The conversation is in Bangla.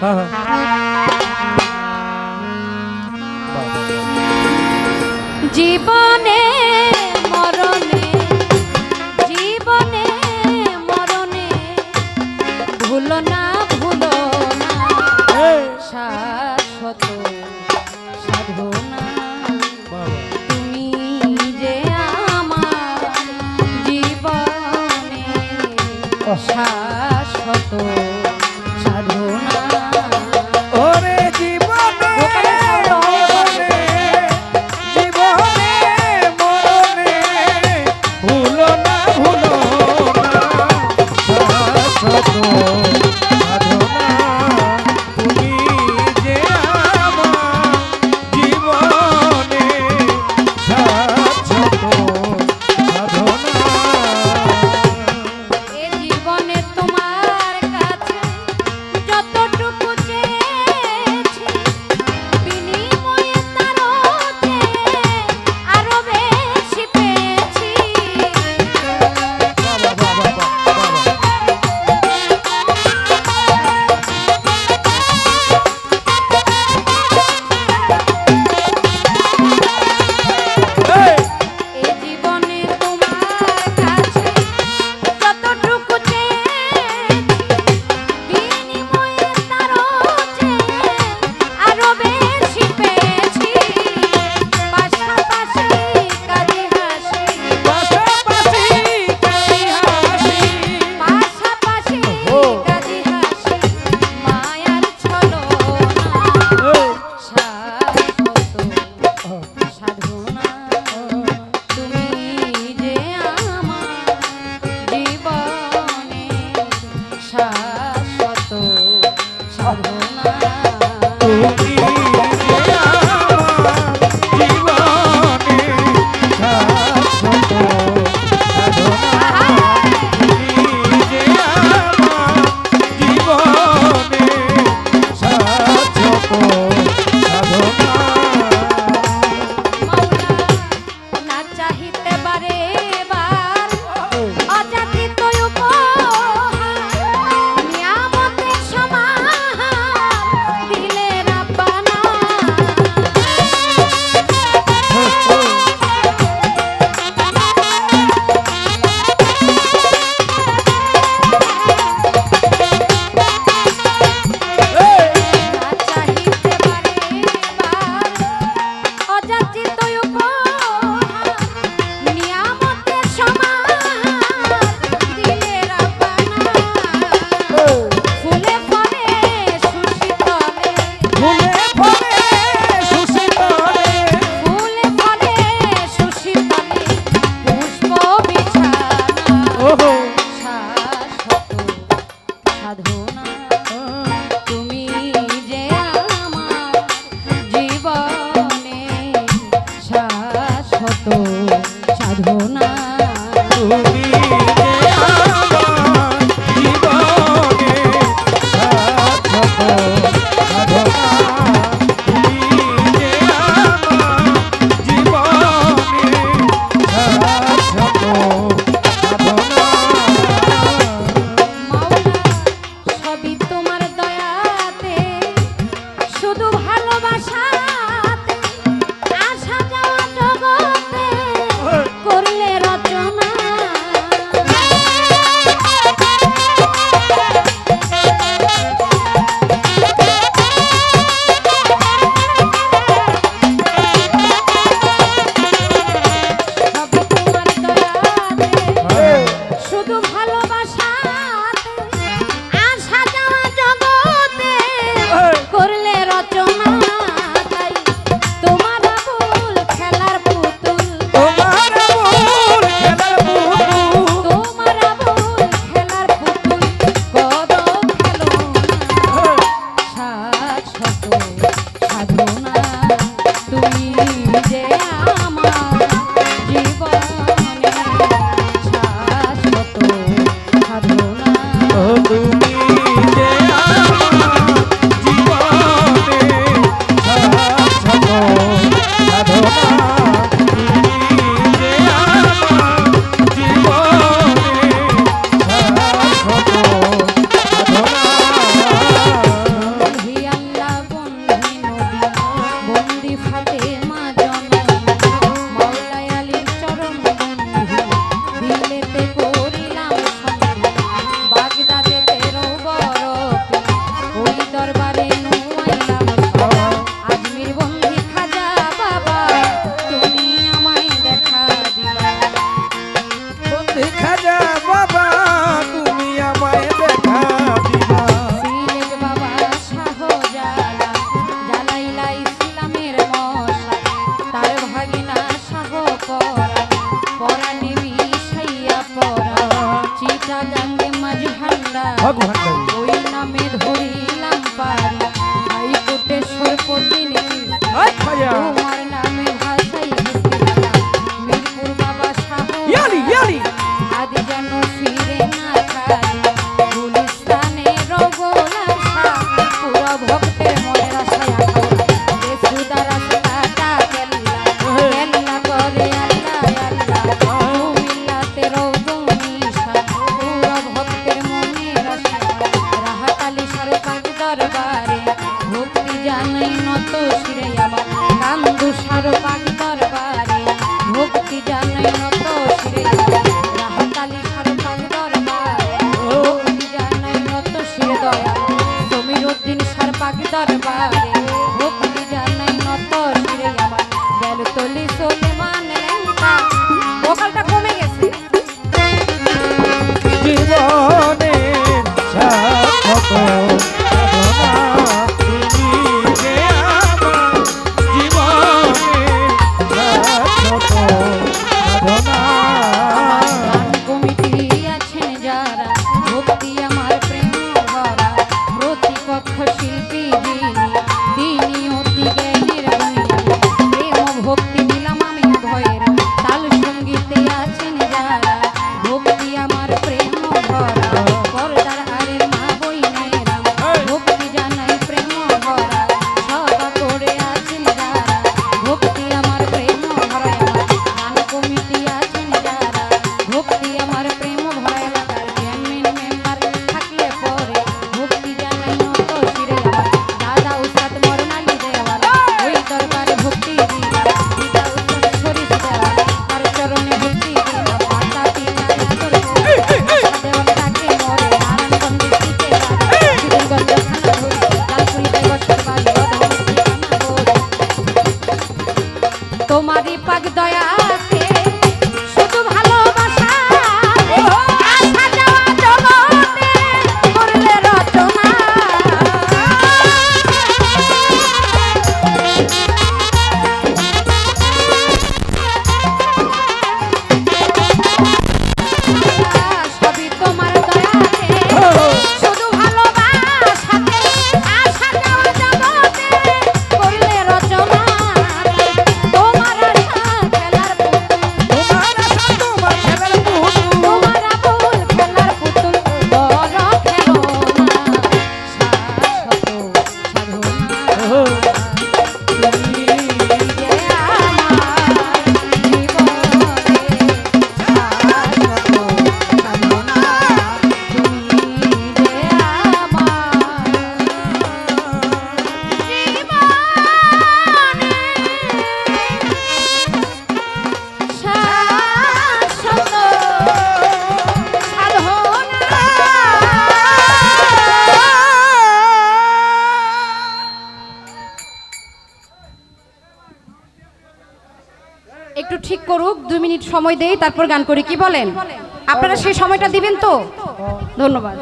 হ্যাঁ হ্যাঁ। জীবনে মরণে জীবনে মরণে ভুলো না ভুলো না শাশ্বত সাধনা। তুমি যে আমার জীবনে শাশ্বত 好 পারি। কোটেশ্বর পতিনি তুষার করুক, দুই মিনিট সময় দেই, তারপর গান করি। কি বলেন? আপনারা সেই সময়টা দিবেন তো? ধন্যবাদ।